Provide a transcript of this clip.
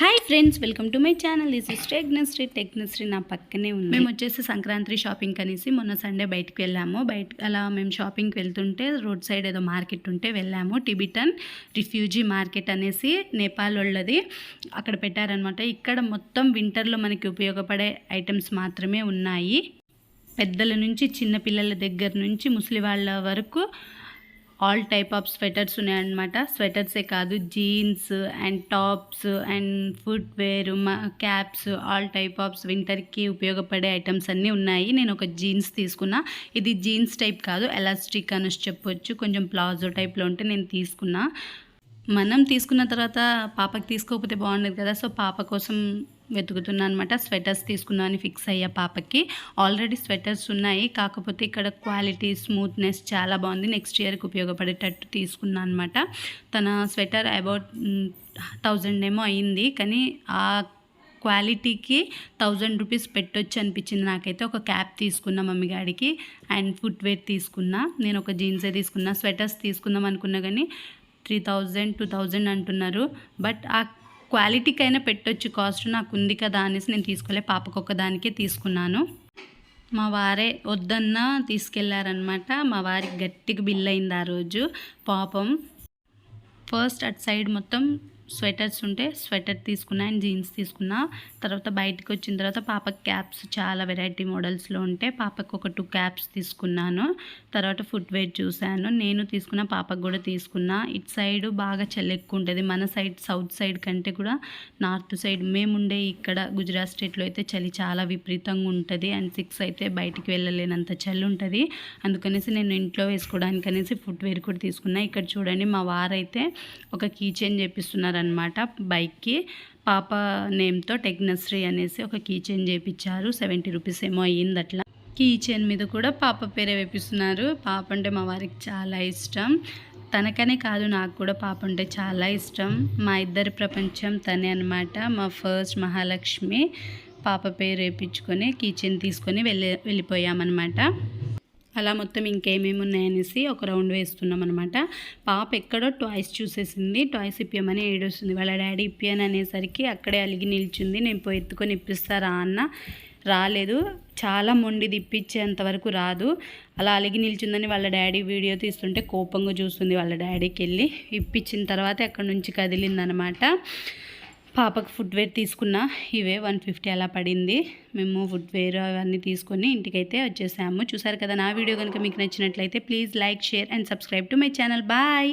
Hi friends welcome to my channel this is Technasri Technasri నా పక్కనే ఉంది. మేము వచ్చేసి సంక్రాంతి షాపింగ్ అనేసి మొన్న సండే బయటకు వెళ్ళాము. బయట అలా మేము షాపింగ్కి వెళ్తుంటే రోడ్ సైడ్ ఏదో మార్కెట్ ఉంటే వెళ్ళాము. టిబిటన్ రిఫ్యూజీ మార్కెట్ అనేసి నేపాల్ వాళ్ళది. అక్కడ పెట్టారనమాట ఇక్కడ మొత్తం వింటర్లో మనకి ఉపయోగపడే ఐటమ్స్ మాత్రమే ఉన్నాయి. పెద్దల నుంచి చిన్న పిల్లల దగ్గర నుంచి ముసలి వాళ్ళ వరకు ఆల్ టైప్ ఆఫ్ స్వెటర్స్ ఉన్నాయన్నమాట. స్వెటర్సే కాదు jeans and tops and footwear caps all type of వింటర్కి ఉపయోగపడే ఐటమ్స్ అన్నీ ఉన్నాయి. నేను ఒక జీన్స్ తీసుకున్నా. ఇది జీన్స్ టైప్ కాదు ఎలాస్టిక్ అని చెప్పొచ్చు. కొంచెం ప్లాజో టైప్లో ఉంటే నేను తీసుకున్నా. మనం తీసుకున్న తర్వాత పాపకి తీసుకోకపోతే బాగుండదు కదా. సో పాప కోసం వెతుకుతున్నా అనమాట స్వెటర్స్ తీసుకుందామని అని ఫిక్స్ అయ్యా పాపకి. ఆల్రెడీ స్వెటర్స్ ఉన్నాయి. కాకపోతే ఇక్కడ క్వాలిటీ స్మూత్నెస్ చాలా బాగుంది. నెక్స్ట్ ఇయర్కి ఉపయోగపడేటట్టు తీసుకున్నా అనమాట తన స్వెటర్ అబౌట్ థౌజండ్ ఏమో అయింది. కానీ ఆ క్వాలిటీకి థౌజండ్ రూపీస్ పెట్టొచ్చు అనిపించింది నాకైతే. ఒక క్యాప్ తీసుకున్నా మమ్మీ గాడికి అండ్ ఫుట్వేర్ తీసుకున్నా. నేను ఒక జీన్సే తీసుకున్నా. స్వెటర్స్ తీసుకుందాం అనుకున్నా కానీ త్రీ థౌజండ్ టూ థౌజండ్ అంటున్నారు. బట్ ఆ క్వాలిటీకి అయినా పెట్టొచ్చు. కాస్ట్ నాకు ఉంది కదా అనేసి నేను తీసుకోలే. పాపకు దానికే తీసుకున్నాను. మా వారే వద్దన్నా తీసుకెళ్ళారనమాట మా వారికి గట్టిగా బిల్ అయింది ఆ రోజు. పాపం ఫస్ట్ అటు సైడ్ మొత్తం స్వెటర్స్ ఉంటే స్వెటర్ తీసుకున్నా అండ్ జీన్స్ తీసుకున్నా. తర్వాత బయటకు వచ్చిన తర్వాత పాపకి క్యాప్స్ చాలా వెరైటీ మోడల్స్లో ఉంటే పాపకు ఒక టూ క్యాప్స్ తీసుకున్నాను. తర్వాత ఫుట్వేర్ చూశాను. నేను తీసుకున్న పాపకు కూడా తీసుకున్నా. ఇటు సైడ్ బాగా చలి ఎక్కువ ఉంటుంది. మన సైడ్ సౌత్ సైడ్ కంటే కూడా నార్త్ సైడ్ మేముండే ఇక్కడ గుజరాత్ స్టేట్లో అయితే చలి చాలా విపరీతంగా ఉంటుంది. అండ్ సిక్స్ అయితే బయటికి వెళ్ళలేనంత చలి ఉంటుంది. అందుకనేసి నేను ఇంట్లో వేసుకోవడానికి అనేసి ఫుట్వేర్ కూడా తీసుకున్నా. ఇక్కడ చూడండి మా వారైతే ఒక కీ చైన్ చేపిస్తున్నారు అనమాట బైక్కి పాప నేమ్తో టెక్నశ్రీ అనేసి ఒక కీ చైన్ చేయించారు సెవెంటీ రూపీస్ ఏమో అయ్యింది అట్లా కీ చైన్ మీద కూడా పాప పేరే వేపిస్తున్నారు. పాప అంటే మా వారికి చాలా ఇష్టం. తనకనే కాదు నాకు కూడా పాప అంటే చాలా ఇష్టం. మా ఇద్దరి ప్రపంచం తనే అనమాట మా ఫస్ట్ మహాలక్ష్మి పాప పేరు వేయించుకొని కిచెన్ తీసుకొని వెళ్ళి వెళ్ళిపోయామన్నమాట. అలా మొత్తం ఇంకేమేమి ఉన్నాయనేసి ఒక రౌండ్ వేస్తున్నాం అనమాట పాప ఎక్కడో టాయ్స్ చూసేసింది. టాయ్స్ ఇప్పియమని ఏడుస్తుంది. వాళ్ళ డాడీ ఇప్పాను అనేసరికి అక్కడే అలిగి నిల్చుంది. నేను పోయి ఎత్తుకొని ఇప్పిస్తారా అన్న? రాలేదు. చాలా మొండిది ఇప్పించేంత వరకు రాదు. అలా అలిగి నిల్చుందని వాళ్ళ డాడీ వీడియో తీస్తుంటే కోపంగా చూస్తుంది. వాళ్ళ డాడీకి వెళ్ళి ఇప్పించిన తర్వాత అక్కడ నుంచి కదిలిందనమాట పాపకు ఫుట్వేర్ తీసుకున్నా. ఇవే వన్ ఫిఫ్టీ అలా పడింది. మేము ఫుట్వేర్ అవన్నీ తీసుకొని ఇంటికైతే వచ్చేసాము. చూసారు కదా నా వీడియో కనుక మీకు నచ్చినట్లయితే please like share and subscribe to my channel. Bye!